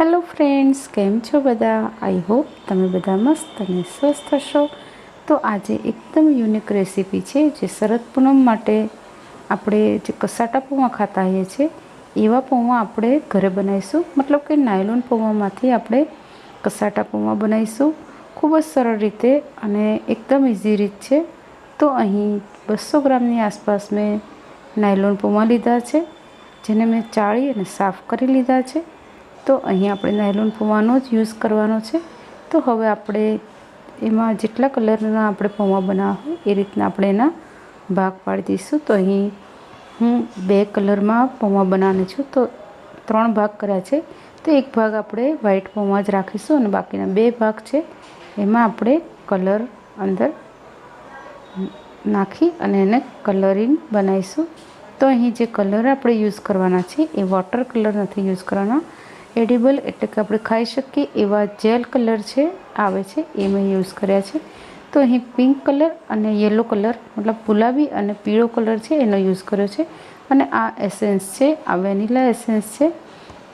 Hello friends, કેમ છો બધા? આઈ હોપ તમે બધા મસ્ત અને સ્વસ્થ હશો. તો આજે એકદમ યુનિક રેસીપી છે જે શરદ પૂનમ માટે આપણે જે કસાટા પૌવા ખાતા હોઈએ છીએ, એવા પૌવા આપણે ઘરે બનાવીશું. મતલબ કે નાયલોન પૌવામાંથી આપણે કસાટા પૌવા બનાવીશું. ખૂબ જ સરળ રીતે અને એકદમ ઇઝી રીત છે. તો અહીં બસો ગ્રામની આસપાસ મેં નાયલોન પૌવા લીધા છે, જેને મેં ચાળી અને સાફ કરી લીધા છે. તો અહીં આપણે નાયલોન પૌવાનો જ યુઝ કરવાનો છે. તો હવે આપણે એમાં જેટલા કલરના આપણે પૌવા બનાવવા હોય એ રીતના આપણે એના ભાગ પાડી દઈશું. તો અહીં હું બે કલરમાં પૌવા બનાવવાની છું. તો ત્રણ ભાગ કર્યા છે. તો એક ભાગ આપણે વ્હાઈટ પૌવા જ રાખીશું અને બાકીના બે ભાગ છે એમાં આપણે કલર અંદર નાખી અને એને કલરિંગ બનાવીશું. તો અહીં જે કલર આપણે યુઝ કરવાના છે એ વોટર કલર નથી યુઝ કરવાના. એડિબલ એટલે કે આપણે ખાઈ શકીએ એવા જેલ કલર છે, આવે છે, એ મેં યુઝ કર્યા છે. તો અહીં પિંક કલર અને યલો કલર મતલબ ગુલાબી અને પીળો કલર છે, એનો યુઝ કર્યો છે. અને આ એસેન્સ છે, આ વેનીલા એસેન્સ છે.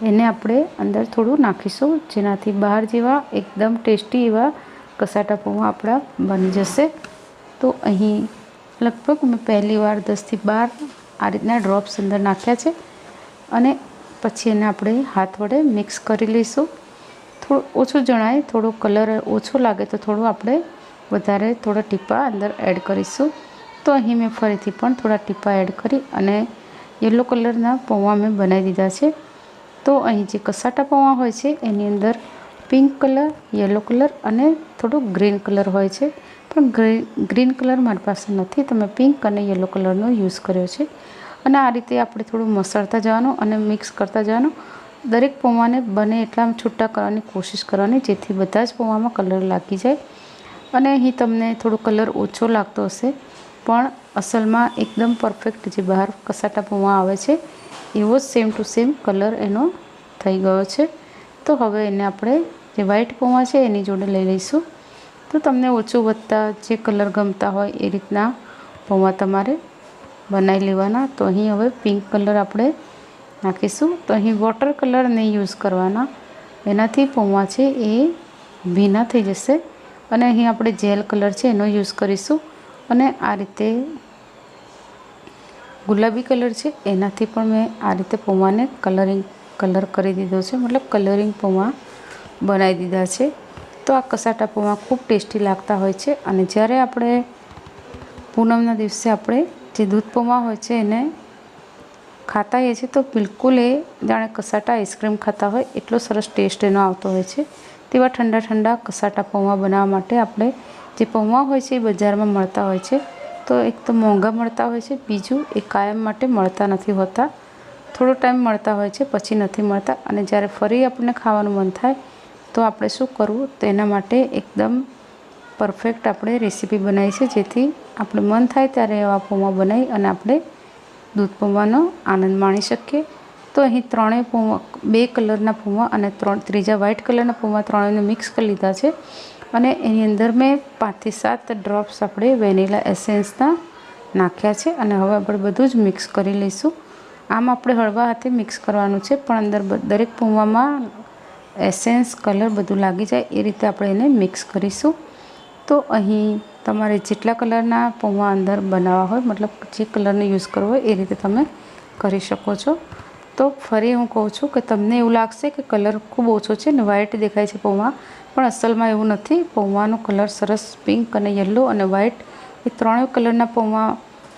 એને આપણે અંદર થોડું નાખીશું, જેનાથી બહાર જેવા એકદમ ટેસ્ટી એવા કસાટા પૌવા આપણા બની જશે. તો અહીં લગભગ મેં પહેલી વાર દસથી બાર આ રીતના ડ્રોપ્સ અંદર નાખ્યા છે. અને પછી એને આપણે હાથ વડે મિક્સ કરી લઈશું. થોડું ઓછું જણાય, થોડો કલર ઓછો લાગે તો થોડું આપણે વધારે થોડા ટીપા અંદર એડ કરીશું. તો અહીં મેં ફરીથી પણ થોડા ટીપા એડ કરી અને યલો કલરના પૌવા મેં બનાવી દીધા છે. તો અહીં જે કસાટા પૌવા હોય છે, એની અંદર પિંક કલર યલો કલર અને થોડું ગ્રીન કલર હોય છે. પણ ગ્રીન કલર મારી પાસે નથી. તો મેં પિંક અને યલો કલરનો યુઝ કર્યો છે. અને આ રીતે આપણે થોડું મસળતા જવાનું અને મિક્સ કરતા જવાનું. દરેક પૌવાને બને એટલા છૂટા કરવાની કોશિશ કરવાની, જેથી બધા જ પૌવામાં કલર લાગી જાય. અને અહીં તમને થોડો કલર ઓછો લાગતો હશે, પણ અસલમાં એકદમ પરફેક્ટ જે બહાર કસાટા પૌવા આવે છે, એવો જ સેમ ટુ સેમ કલર એનો થઈ ગયો છે. તો હવે એને આપણે જે વ્હાઈટ પૌવા છે એની જોડે લઈ લઈશું. તો તમને ઓછું વધતા જે કલર ગમતા હોય એ રીતના પૌવા તમારે બનાવી લેવાના. તો અહીં હવે પિંક કલર આપણે નાખીશું. તો અહીં વોટર કલર નહીં યુઝ કરવાના. એનાથી પૌવા છે એ ભીના થઈ જશે. અને અહીં આપણે જેલ કલર છે એનો યુઝ કરીશું. અને આ રીતે ગુલાબી કલર છે એનાથી પણ મેં આ રીતે પૌવાને કલરિંગ કલર કરી દીધો છે. મતલબ કલરિંગ પૌવા બનાવી દીધા છે. તો આ કસાટા પૌવા ખૂબ ટેસ્ટી લાગતા હોય છે. અને જ્યારે આપણે પૂનમના દિવસે આપણે જે દૂધ પૌવા હોય છે એને ખાતા હોઈએ છીએ તો બિલકુલ એ જાણે કસાટા આઈસ્ક્રીમ ખાતા હોય એટલો સરસ ટેસ્ટ એનો આવતો હોય છે. તેવા ઠંડા ઠંડા કસાટા પૌવા બનાવવા માટે આપણે જે પૌવા હોય છે એ બજારમાં મળતા હોય છે. તો એક તો મોંઘા મળતા હોય છે, બીજું એ કાયમ માટે મળતા નથી હોતા. થોડો ટાઈમ મળતા હોય છે, પછી નથી મળતા. અને જ્યારે ફરી આપણને ખાવાનું મન થાય તો આપણે શું કરવું? તેના માટે એકદમ પરફેક્ટ આપણે રેસીપી બનાવી છે. જેથી આપણે મન થાય ત્યારે એવા પૌવા બનાવી અને આપણે દૂધ પૌવાનો આનંદ માણી શકીએ. તો અહીં ત્રણેય પૌવા, બે કલરના પૌવા અને ત્રણ, ત્રીજા વ્હાઇટ કલરના પૌવા ત્રણેયને મિક્સ કરી લીધા છે. અને એની અંદર મેં પાંચથી સાત ડ્રોપ્સ આપણે વેનીલા એસેન્સના નાખ્યા છે. અને હવે આપણે બધું જ મિક્સ કરી લઈશું. આમ આપણે હળવા હાથે મિક્સ કરવાનું છે, પણ અંદર દરેક પૌવામાં એસેન્સ કલર બધું લાગી જાય એ રીતે આપણે એને મિક્સ કરીશું. તો અહીં તમારે જેટલા કલરના પૌવા અંદર બનાવવા હોય, મતલબ જે કલરનો યુઝ કરવો હોય, એ રીતે તમે કરી શકો છો. તો ફરી હું કહું છું કે તમને એવું લાગશે કે કલર ખૂબ ઓછો છે ને વ્હાઇટ દેખાય છે પૌવા, પણ અસલમાં એવું નથી. પૌવાનો કલર સરસ પિંક અને યલો અને વ્હાઇટ એ ત્રણેય કલરના પૌવા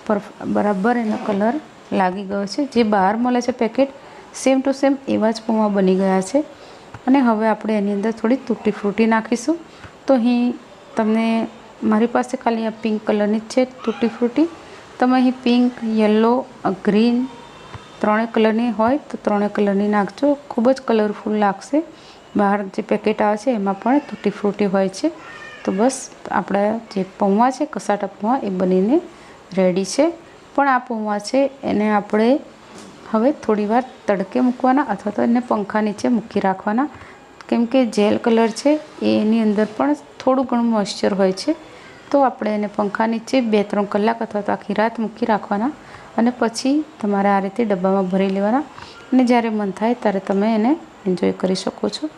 પર બરાબર એનો કલર લાગી ગયો છે. જે બહાર મળે છે પેકેટ, સેમ ટુ સેમ એવા જ પૌવા બની ગયા છે. અને હવે આપણે એની અંદર થોડી તૂટી ફ્રૂટી નાખીશું. તો અહીં તમને મારી પાસે ખાલી આ પિંક કલરની જ છે, તૂટી ફ્રૂટી. તમે અહીં પિંક, યલો ગ્રીન ત્રણેય કલરની હોય તો ત્રણેય કલરની નાખજો. ખૂબ જ કલરફુલ લાગશે. બહાર જે પેકેટ આવે છે એમાં પણ તૂટી ફ્રૂટી હોય છે. તો બસ, આપણા જે પૌવા છે, કસાટા પૌવા, એ બનીને રેડી છે. પણ આ પૌવા છે, એને આપણે હવે થોડીવાર તડકે મૂકવાના અથવા તો એને પંખા નીચે મૂકી રાખવાના. કેમ કે જેલ કલર છે એની અંદર પણ થોડું ઘણું મોઇશ્ચર હોય છે, તો આપણે એને પંખા નીચે બે ત્રણ કલાક અથવા તો આખી રાત મૂકી રાખવાના અને પછી તમારે આ રીતે ડબ્બામાં ભરી લેવાના અને જ્યારે મન થાય ત્યારે તમે એને એન્જોય કરી શકો છો.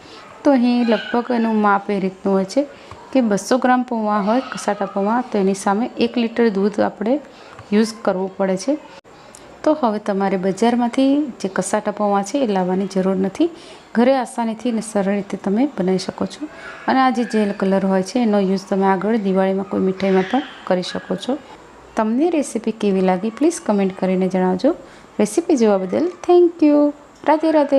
તો અહીં લગભગ એનું માપ એ રીતનું હોય છે કે બસો ગ્રામ પૌવા હોય, કસાટા પૌવા, તો એની સામે એક લીટર દૂધ આપણે યુઝ કરવું પડે છે. તો હવે તમારે બજારમાંથી જે કસા પૌવા છે એ લાવવાની જરૂર નથી. ઘરે આસાનીથી અને સરળ રીતે તમે બનાવી શકો છો. અને આ જે જેલ કલર હોય છે એનો યુઝ તમે આગળ દિવાળીમાં કોઈ મીઠાઈમાં પણ કરી શકો છો. તમને રેસીપી કેવી લાગી પ્લીઝ કમેન્ટ કરીને જણાવજો. રેસીપી જોવા બદલ થેન્ક યુ. રાધે રાધે.